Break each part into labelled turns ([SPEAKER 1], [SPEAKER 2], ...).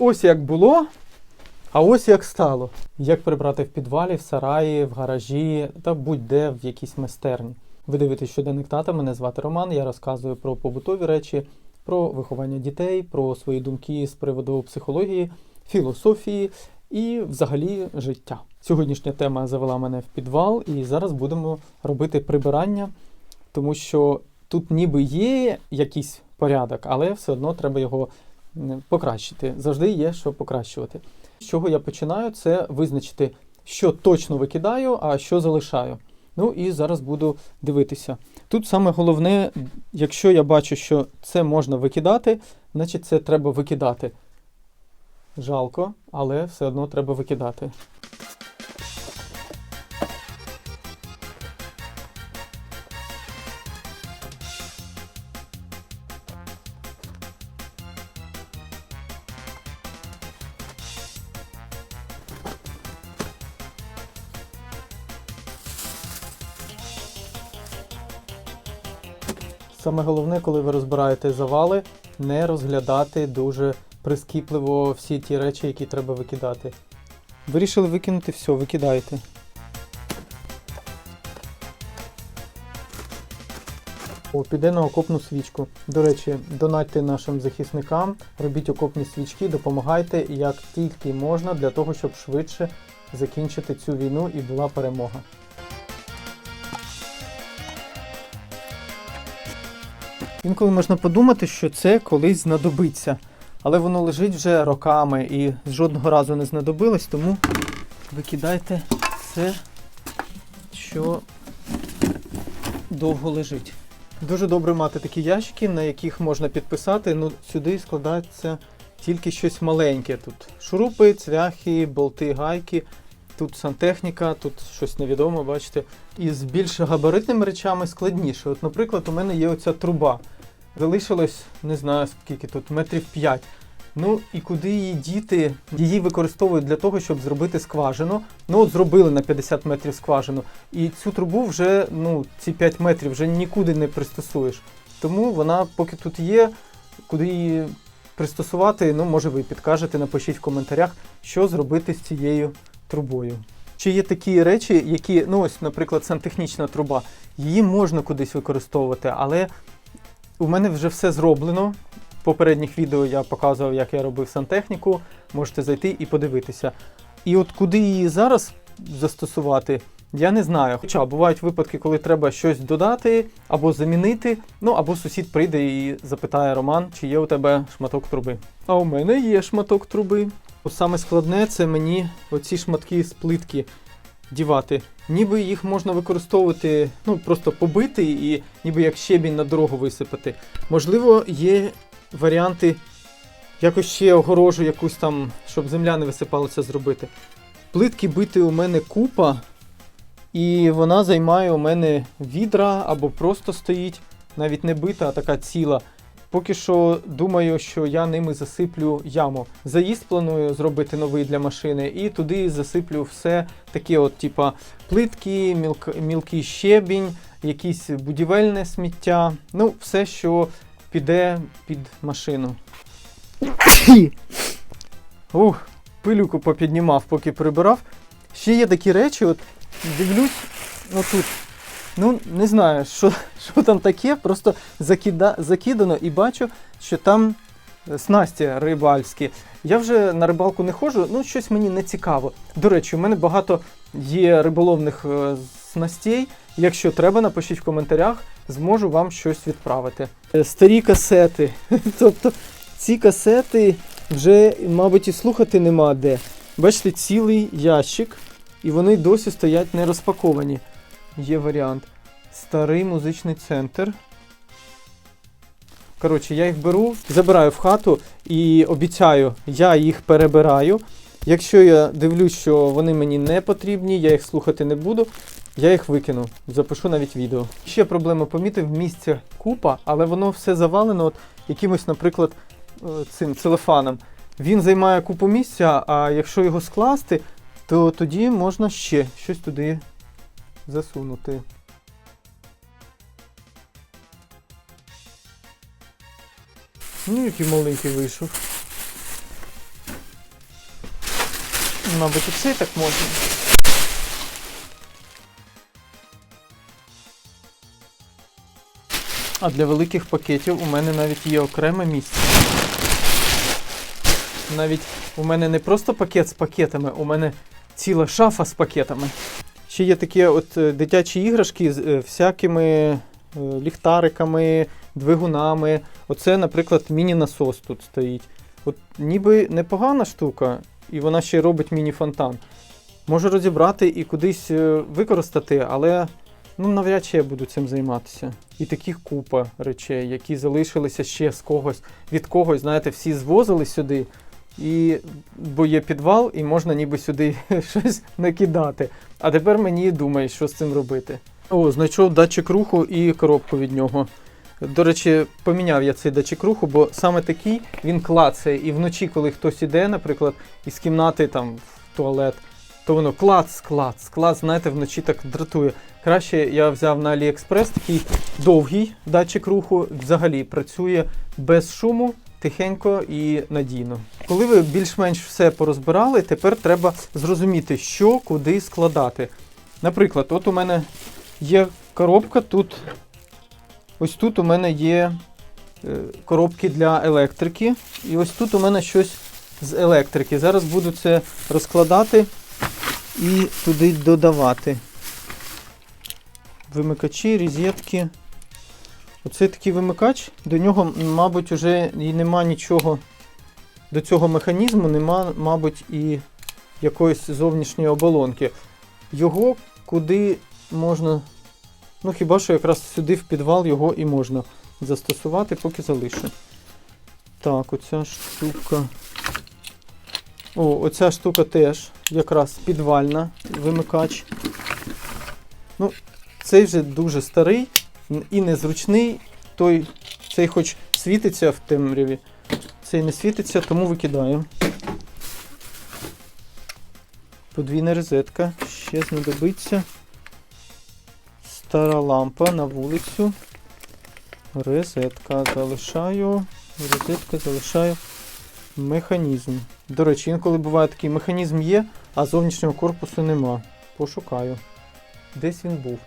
[SPEAKER 1] ось як було, а ось як стало. Як прибрати в підвалі, в сараї, в гаражі та будь-де в якійсь майстерні. Ви дивитесь щоденник тата, мене звати Роман. Я розказую про побутові речі, про виховання дітей, про свої думки з приводу психології, філософії і взагалі життя. Сьогоднішня тема завела мене в підвал, і зараз будемо робити прибирання, тому що тут ніби є якийсь порядок, але все одно треба його покращити. Завжди є що покращувати. З чого я починаю, це визначити, що точно викидаю, а що залишаю. Ну і зараз буду дивитися. Тут саме головне, якщо я бачу, що це можна викидати, значить це треба викидати. Жалко, але все одно треба викидати. Саме головне, коли ви розбираєте завали, не розглядати дуже прискіпливо всі ті речі, які треба викидати. Вирішили викинути все, викидайте. О, піде на окопну свічку. До речі, донатьте нашим захисникам, робіть окопні свічки, допомагайте як тільки можна для того, щоб швидше закінчити цю війну і була перемога. Інколи можна подумати, що це колись знадобиться, але воно лежить вже роками і жодного разу не знадобилось, тому викидайте все, що довго лежить. Дуже добре мати такі ящики, на яких можна підписати. Ну, сюди складається тільки щось маленьке. Тут шурупи, цвяхи, болти, гайки. Тут сантехніка, тут щось невідоме, бачите. І з більш габаритними речами складніше. От, наприклад, у мене є оця труба. Залишилось, не знаю скільки тут, метрів 5. Ну і куди її діти? Її використовують для того, щоб зробити скважину. Ну, от зробили на 50 метрів скважину. І цю трубу вже, ну, ці 5 метрів вже нікуди не пристосуєш. Тому вона, поки тут є, куди її пристосувати, ну, може ви підкажете, напишіть в коментарях, що зробити з цією трубою. Чи є такі речі, які, ну ось, наприклад, сантехнічна труба, її можна кудись використовувати, але у мене вже все зроблено. В попередніх відео я показував, як я робив сантехніку. Можете зайти і подивитися. І от куди її зараз застосувати, я не знаю. Хоча бувають випадки, коли треба щось додати або замінити, ну або сусід прийде і запитає Роман, чи є у тебе шматок труби. А у мене є шматок труби. Саме складне це мені оці шматки з плитки дівати. Ніби їх можна використовувати, ну просто побити і ніби як щебінь на дорогу висипати. Можливо, є варіанти якось ще огорожу якусь там, щоб земля не висипалася, зробити. Плитки бити у мене купа, і вона займає у мене відра або просто стоїть, навіть не бита, а така ціла. Поки що думаю, що я ними засиплю яму. Заїзд планую зробити новий для машини, і туди засиплю все таке, от, типа плитки, мілк, мілкий щебінь, якісь будівельне сміття. Ну, все, що піде під машину. Ух, пилюку попіднімав, поки прибирав. Ще є такі речі, от дивлюсь, отут. Ну, не знаю, що, що там таке, просто закида, закидано і бачу, що там е, снасті рибальські. Я вже на рибалку не ходжу, ну щось мені не цікаво. До речі, у мене багато є риболовних е, снастей. Якщо треба, напишіть в коментарях, зможу вам щось відправити. Е, Старі касети. Тобто ці касети вже, мабуть, і слухати нема де. Бачите, цілий ящик, і вони досі стоять не розпаковані. Є варіант. Старий музичний центр. Коротше, я їх беру, забираю в хату і обіцяю, я їх перебираю. Якщо я дивлюсь, що вони мені не потрібні, я їх слухати не буду, я їх викину, запишу навіть відео. Ще проблему помітив, місця купа, але воно все завалено от якимось, наприклад, е, цим целефаном. Він займає купу місця, а якщо його скласти, то тоді можна ще щось туди засунути. Ну, який маленький вийшов. Мабуть, і цей так можна. А для великих пакетів у мене навіть є окреме місце. Навіть у мене не просто пакет з пакетами, у мене ціла шафа з пакетами. Ще є такі от е, дитячі іграшки з е, всякими е, ліхтариками, двигунами. Оце, наприклад, міні-насос тут стоїть. От ніби непогана штука, і вона ще й робить міні-фонтан. Можу розібрати і кудись використати, але ну, навряд чи я буду цим займатися. І таких купа речей, які залишилися ще з когось, від когось, знаєте, всі звозили сюди, і, бо є підвал, і можна ніби сюди щось накидати. А тепер мені думає, що з цим робити. О, знайшов датчик руху і коробку від нього. До речі, поміняв я цей датчик руху, бо саме такий він клацає. І вночі, коли хтось іде, наприклад, із кімнати там в туалет, то воно клац, клац, клац, знаєте, вночі так дратує. Краще я взяв на AliExpress такий довгий датчик руху, взагалі працює без шуму, тихенько і надійно. Коли ви більш-менш все порозбирали, тепер треба зрозуміти, що куди складати. Наприклад, от у мене є коробка тут. Ось тут у мене є е, коробки для електрики. І ось тут у мене щось з електрики. Зараз буду це розкладати і туди додавати. Вимикачі, розетки. Оце такий вимикач. До нього, мабуть, вже і нема нічого. До цього механізму нема, мабуть, і якоїсь зовнішньої оболонки. Його куди можна. Ну, хіба що якраз сюди в підвал його і можна застосувати, поки залишу. Так, оця штука. О, оця штука теж якраз підвальна вимикач. Ну, цей вже дуже старий і незручний. Той, цей хоч світиться в темряві, цей не світиться, тому викидаю. Подвійна розетка, ще знадобиться. Стара лампа на вулицю. Розетка залишаю. Розетка залишаю. Механізм. До речі, інколи буває такий механізм є, а зовнішнього корпусу нема. Пошукаю. Десь він був.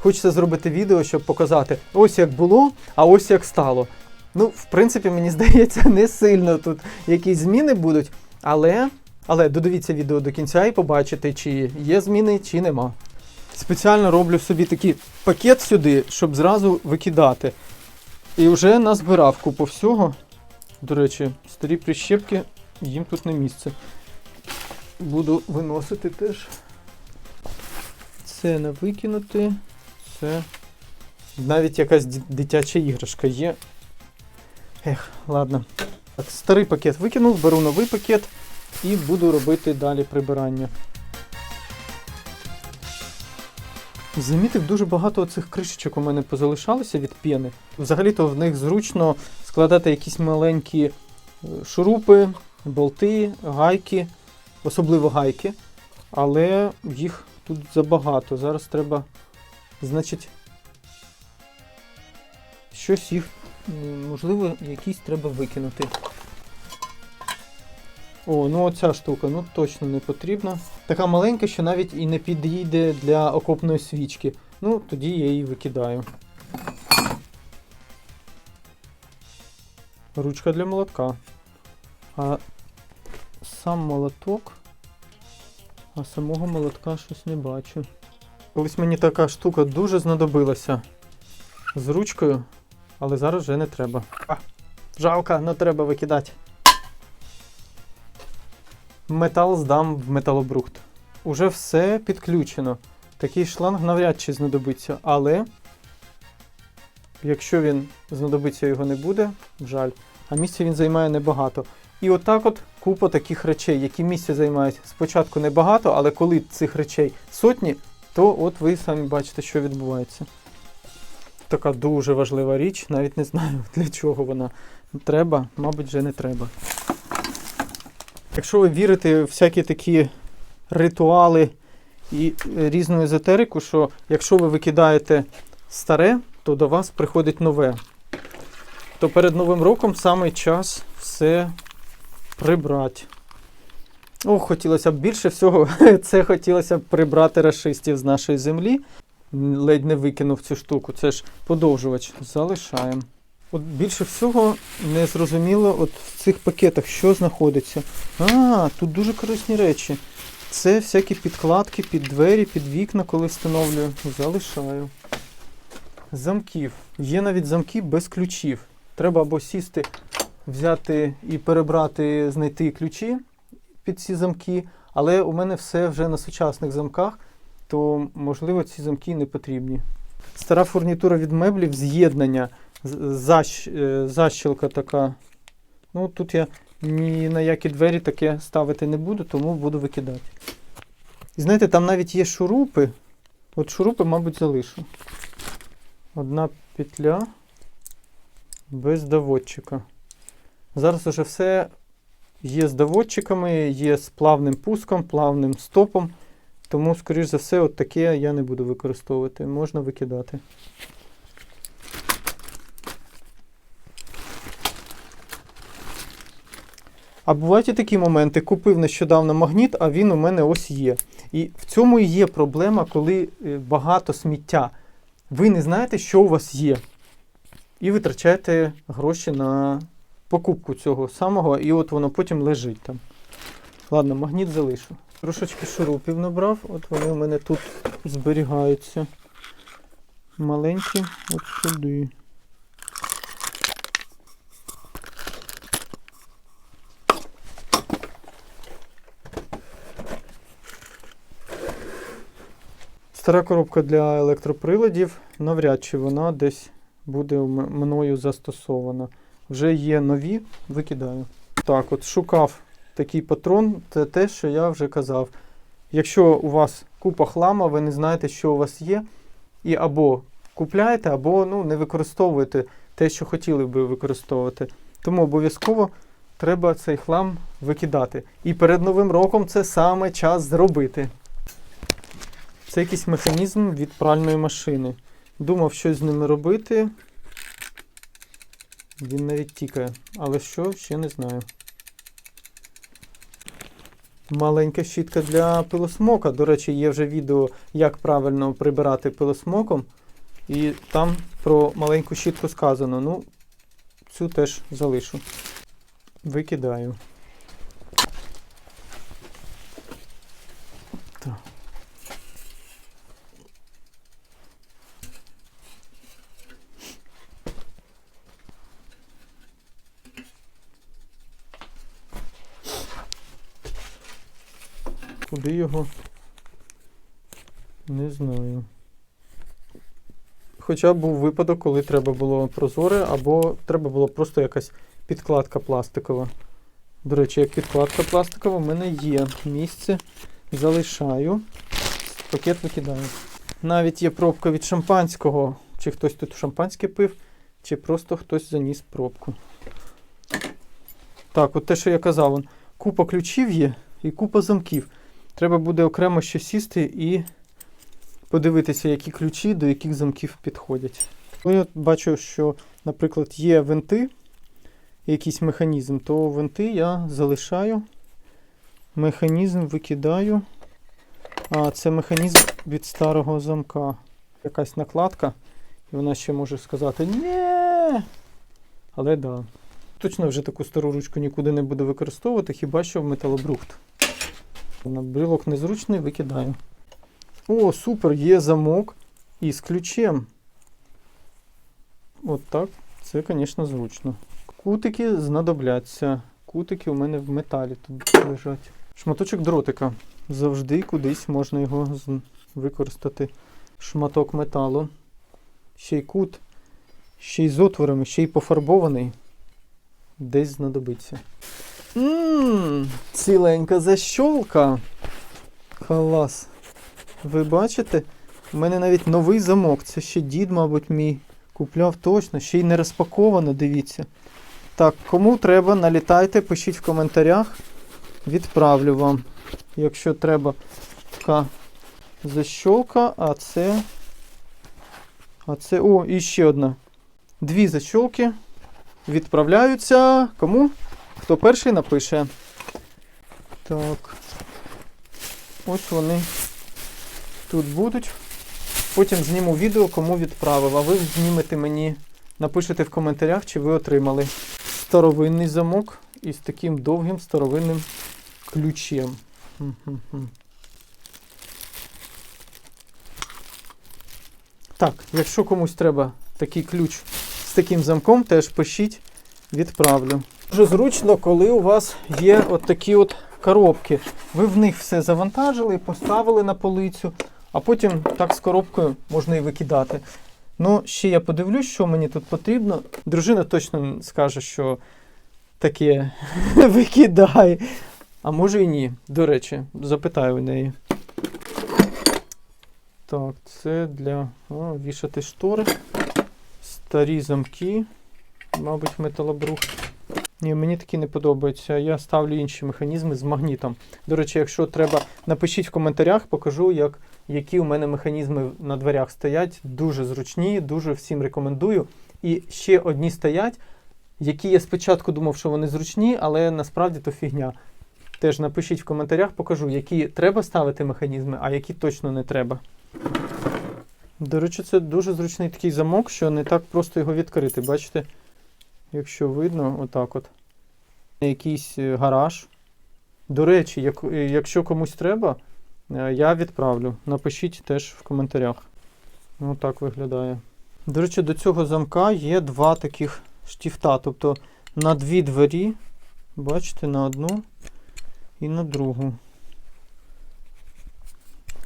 [SPEAKER 1] Хочеться зробити відео, щоб показати, ось як було, а ось як стало. Ну, в принципі, мені здається, не сильно тут якісь зміни будуть, але, але додивіться відео до кінця і побачите, чи є зміни, чи нема. Спеціально роблю собі такий пакет сюди, щоб зразу викидати. І вже назбирав купу всього. До речі, старі прищепки, їм тут не місце. Буду виносити теж. Це не викинути. Це. Навіть якась дитяча іграшка є. Ех, ладно. Так, старий пакет викинув, беру новий пакет і буду робити далі прибирання. Замітив, дуже багато цих кришечок у мене позалишалося від піни. Взагалі-то в них зручно складати якісь маленькі е, шурупи, болти, гайки, особливо гайки. Але їх тут забагато. Зараз треба, значить, щось їх, можливо, якісь треба викинути. О, ну оця штука, ну точно не потрібна. Така маленька, що навіть і не підійде для окопної свічки. Ну, тоді я її викидаю. Ручка для молотка. А сам молоток. А самого молотка щось не бачу. Колись мені така штука дуже знадобилася з ручкою, але зараз вже не треба. А, жалко, не треба викидати. Метал здам в металобрухт. Уже все підключено. Такий шланг навряд чи знадобиться, але якщо він знадобиться, його не буде, жаль. А місця він займає небагато. І отак от купа таких речей, які місця займають спочатку небагато, але коли цих речей сотні, то от ви самі бачите, що відбувається. Така дуже важлива річ, навіть не знаю для чого вона треба, мабуть, вже не треба. Якщо ви вірите в всякі такі ритуали і різну езотерику, що якщо ви викидаєте старе, то до вас приходить нове. То перед Новим роком саме час все прибрати. О, хотілося б більше всього. Це хотілося б прибрати расистів з нашої землі. Ледь не викинув цю штуку. Це ж подовжувач. Залишаємо. От більше всього не зрозуміло от в цих пакетах, що знаходиться. А, тут дуже корисні речі. Це всякі підкладки під двері, під вікна, коли встановлюю. Залишаю. Замків. Є навіть замки без ключів. Треба або сісти, взяти і перебрати, знайти ключі під ці замки. Але у мене все вже на сучасних замках, то можливо ці замки не потрібні. Стара фурнітура від меблів, з'єднання, защ, е, защілка така. Ну, тут я ні на які двері таке ставити не буду, тому буду викидати. І знаєте, там навіть є шурупи. От шурупи, мабуть, залишу. Одна петля без доводчика. Зараз уже все є з доводчиками, є з плавним пуском, плавним стопом. Тому, скоріш за все, от таке я не буду використовувати. Можна викидати. А бувають і такі моменти. Купив нещодавно магніт, а він у мене ось є. І в цьому і є проблема, коли е, багато сміття. Ви не знаєте, що у вас є. І витрачаєте гроші на покупку цього самого, і от воно потім лежить там. Ладно, магніт залишу. Трошечки шурупів набрав, от вони у мене тут зберігаються. Маленькі, от сюди. Стара коробка для електроприладів, навряд чи вона десь буде мною застосована. Вже є нові, викидаю. Так, от шукав такий патрон, це те, що я вже казав. Якщо у вас купа хлама, ви не знаєте, що у вас є, і або купляєте, або ну, не використовуєте те, що хотіли би використовувати. Тому обов'язково треба цей хлам викидати. І перед Новим роком це саме час зробити. Це якийсь механізм від пральної машини. Думав, щось з ними робити. Він навіть тікає. Але що, ще не знаю. Маленька щітка для пилосмока. До речі, є вже відео, як правильно прибирати пилосмоком. І там про маленьку щітку сказано. Ну, цю теж залишу. Викидаю. Так. Куди його? Не знаю. Хоча був випадок, коли треба було прозоре, або треба було просто якась підкладка пластикова. До речі, як підкладка пластикова, в мене є місце. Залишаю. Пакет викидаю. Навіть є пробка від шампанського. Чи хтось тут шампанське пив, чи просто хтось заніс пробку. Так, от те, що я казав, купа ключів є і купа замків. Треба буде окремо ще сісти і подивитися, які ключі до яких замків підходять. Коли я бачу, що, наприклад, є винти, якийсь механізм, то винти я залишаю. Механізм викидаю. А це механізм від старого замка. Якась накладка, і вона ще може сказати ні. Але. Да. Точно вже таку стару ручку нікуди не буду використовувати, хіба що в металобрухт. Брілок незручний, викидаю. О, супер, є замок із ключем. От так. Це, звісно, зручно. Кутики знадобляться. Кутики у мене в металі тут лежать. Шматочок дротика. Завжди кудись можна його використати. Шматок металу. Ще й кут, ще й з отворами, ще й пофарбований. Десь знадобиться. Ммм, ціленька защолка. Клас. Ви бачите? У мене навіть новий замок. Це ще дід, мабуть, мій. Купляв точно, ще й не розпаковано, дивіться. Так, кому треба, налітайте, пишіть в коментарях. Відправлю вам. Якщо треба така защолка, а це. А це. О, і ще одна. Дві защолки відправляються. Кому? Хто перший напише. Так. Ось вони тут будуть. Потім зніму відео, кому відправив, а ви знімете мені, напишете в коментарях, чи ви отримали старовинний замок із таким довгим старовинним ключем. Так, якщо комусь треба такий ключ з таким замком, теж пишіть, відправлю. Дуже зручно, коли у вас є от такі от коробки. Ви в них все завантажили, поставили на полицю, а потім так з коробкою можна і викидати. Ну, ще я подивлюсь, що мені тут потрібно. Дружина точно скаже, що таке викидає. А може і ні. До речі, запитаю у неї. Так, це для о, вішати штори. Старі замки. Мабуть, металобрух. Ні, мені такі не подобаються. Я ставлю інші механізми з магнітом. До речі, якщо треба, напишіть в коментарях, покажу, як, які у мене механізми на дверях стоять. Дуже зручні, дуже всім рекомендую. І ще одні стоять, які я спочатку думав, що вони зручні, але насправді то фігня. Теж напишіть в коментарях, покажу, які треба ставити механізми, а які точно не треба. До речі, це дуже зручний такий замок, що не так просто його відкрити. Бачите? Якщо видно, отак от. Якийсь е, гараж. До речі, як, е, якщо комусь треба, е, я відправлю. Напишіть теж в коментарях. Отак виглядає. До речі, до цього замка є два таких штіфта. Тобто на дві двері, бачите, на одну і на другу.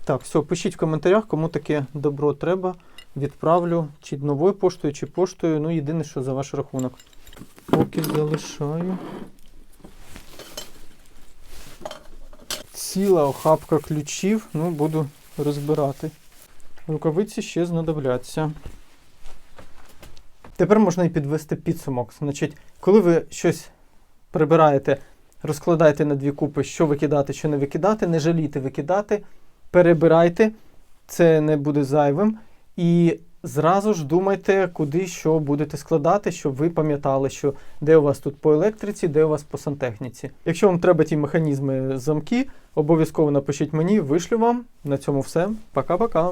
[SPEAKER 1] Так, все, пишіть в коментарях, кому таке добро треба. Відправлю чи новою поштою, чи поштою. Ну, єдине, що за ваш рахунок. Поки залишаю. Ціла охапка ключів. Ну, буду розбирати. Рукавиці ще знадобляться. Тепер можна і підвести підсумок. Значить, коли ви щось прибираєте, розкладайте на дві купи, що викидати, що не викидати, не жалійте викидати, перебирайте, це не буде зайвим. І зразу ж думайте, куди що будете складати, щоб ви пам'ятали, що де у вас тут по електриці, де у вас по сантехніці. Якщо вам треба ті механізми замки, обов'язково напишіть мені, вишлю вам. На цьому все. Пока-пока.